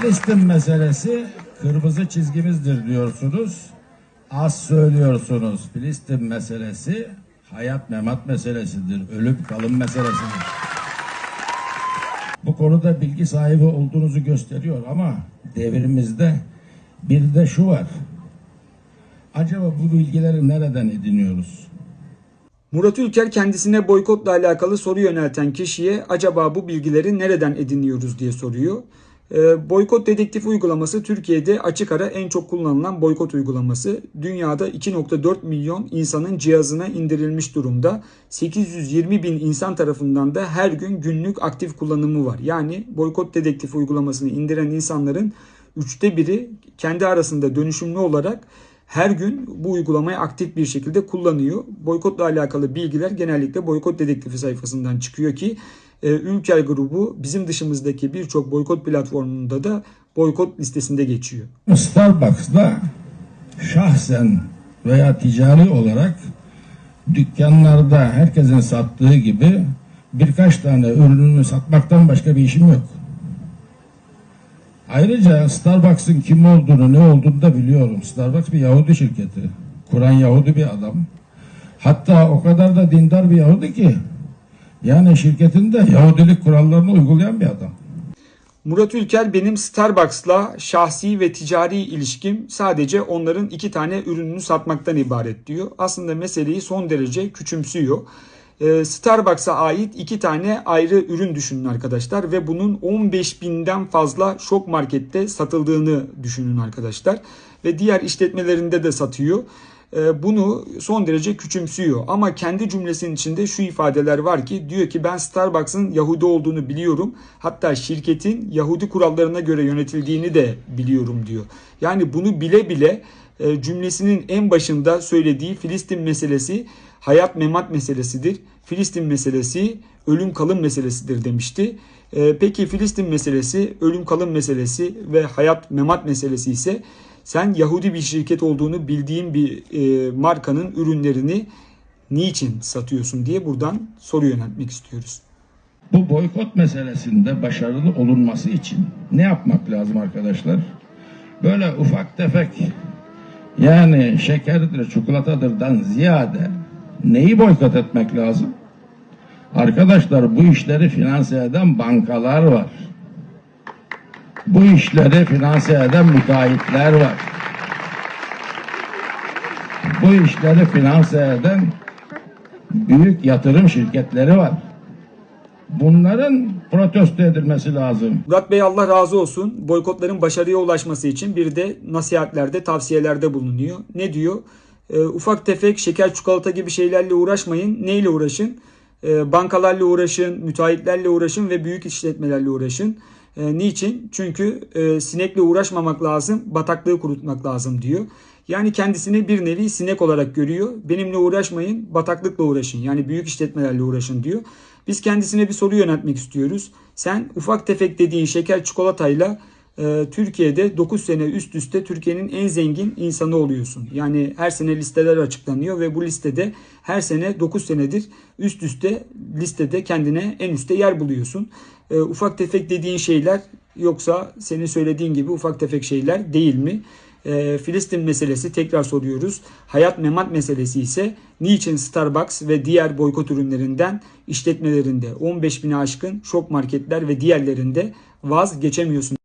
Filistin meselesi kırmızı çizgimizdir diyorsunuz. Az söylüyorsunuz. Filistin meselesi hayat memat meselesidir. Ölüm kalım meselesidir. Bu konuda bilgi sahibi olduğunuzu gösteriyor ama devrimizde bir de şu var. Acaba bu bilgileri nereden ediniyoruz? Murat Ülker kendisine boykotla alakalı soru yönelten kişiye acaba bu bilgileri nereden ediniyoruz diye soruyor. Ee, boykot dedektif uygulaması Türkiye'de açık ara en çok kullanılan boykot uygulaması. Dünyada 2.4 milyon insanın cihazına indirilmiş durumda. 820 bin insan tarafından da her gün günlük aktif kullanımı var. Yani boykot dedektif uygulamasını indiren insanların üçte biri kendi arasında dönüşümlü olarak her gün bu uygulamayı aktif bir şekilde kullanıyor. Boykotla alakalı bilgiler genellikle boykot dedektifi sayfasından çıkıyor ki e, Ülker grubu bizim dışımızdaki birçok boykot platformunda da boykot listesinde geçiyor. Starbucks'da şahsen veya ticari olarak dükkanlarda herkesin sattığı gibi birkaç tane ürününü satmaktan başka bir işim yok. Ayrıca Starbucks'ın kim olduğunu ne olduğunu da biliyorum. Starbucks bir Yahudi şirketi. Kuran Yahudi bir adam. Hatta o kadar da dindar bir Yahudi ki yani şirketinde Yahudilik kurallarını uygulayan bir adam. Murat Ülker benim Starbucks'la şahsi ve ticari ilişkim sadece onların iki tane ürününü satmaktan ibaret diyor. Aslında meseleyi son derece küçümsüyor. Ee, Starbucks'a ait iki tane ayrı ürün düşünün arkadaşlar ve bunun 15 binden fazla şok markette satıldığını düşünün arkadaşlar. Ve diğer işletmelerinde de satıyor. Ee, Bunu son derece küçümsüyor ama kendi cümlesinin içinde şu ifadeler var ki diyor ki ben Starbucks'ın Yahudi olduğunu biliyorum. Hatta şirketin Yahudi kurallarına göre yönetildiğini de biliyorum diyor. Yani bunu bile bile e, cümlesinin en başında söylediği Filistin meselesi hayat memat meselesidir. Filistin meselesi ölüm kalım meselesidir demişti. E, Peki Filistin meselesi ölüm kalım meselesi ve hayat memat meselesi ise sen Yahudi bir şirket olduğunu bildiğin bir e, markanın ürünlerini niçin satıyorsun diye buradan soru yöneltmek istiyoruz. Bu boykot meselesinde başarılı olunması için ne yapmak lazım arkadaşlar? Böyle ufak tefek yani şekerdir, çikolatadırdan ziyade neyi boykot etmek lazım? Arkadaşlar bu işleri finanse eden bankalar var. Bu işleri finanse eden müteahhitler var. Bu işleri finanse eden büyük yatırım şirketleri var. Bunların protesto edilmesi lazım. Murat Bey Allah razı olsun. Boykotların başarıya ulaşması için bir de nasihatlerde, tavsiyelerde bulunuyor. Ne diyor? E, ufak tefek şeker çikolata gibi şeylerle uğraşmayın. Neyle uğraşın? E, bankalarla uğraşın, müteahhitlerle uğraşın ve büyük işletmelerle uğraşın. E, niçin? Çünkü e, sinekle uğraşmamak lazım, bataklığı kurutmak lazım diyor. Yani kendisini bir nevi sinek olarak görüyor. Benimle uğraşmayın, bataklıkla uğraşın. Yani büyük işletmelerle uğraşın diyor. Biz kendisine bir soru yöneltmek istiyoruz. Sen ufak tefek dediğin şeker çikolatayla Türkiye'de 9 sene üst üste Türkiye'nin en zengin insanı oluyorsun. Yani her sene listeler açıklanıyor ve bu listede her sene 9 senedir üst üste listede kendine en üste yer buluyorsun. E, ufak tefek dediğin şeyler yoksa senin söylediğin gibi ufak tefek şeyler değil mi? E, Filistin meselesi tekrar soruyoruz. Hayat memat meselesi ise niçin Starbucks ve diğer boykot ürünlerinden işletmelerinde 15 bini aşkın şok marketler ve diğerlerinde vazgeçemiyorsun?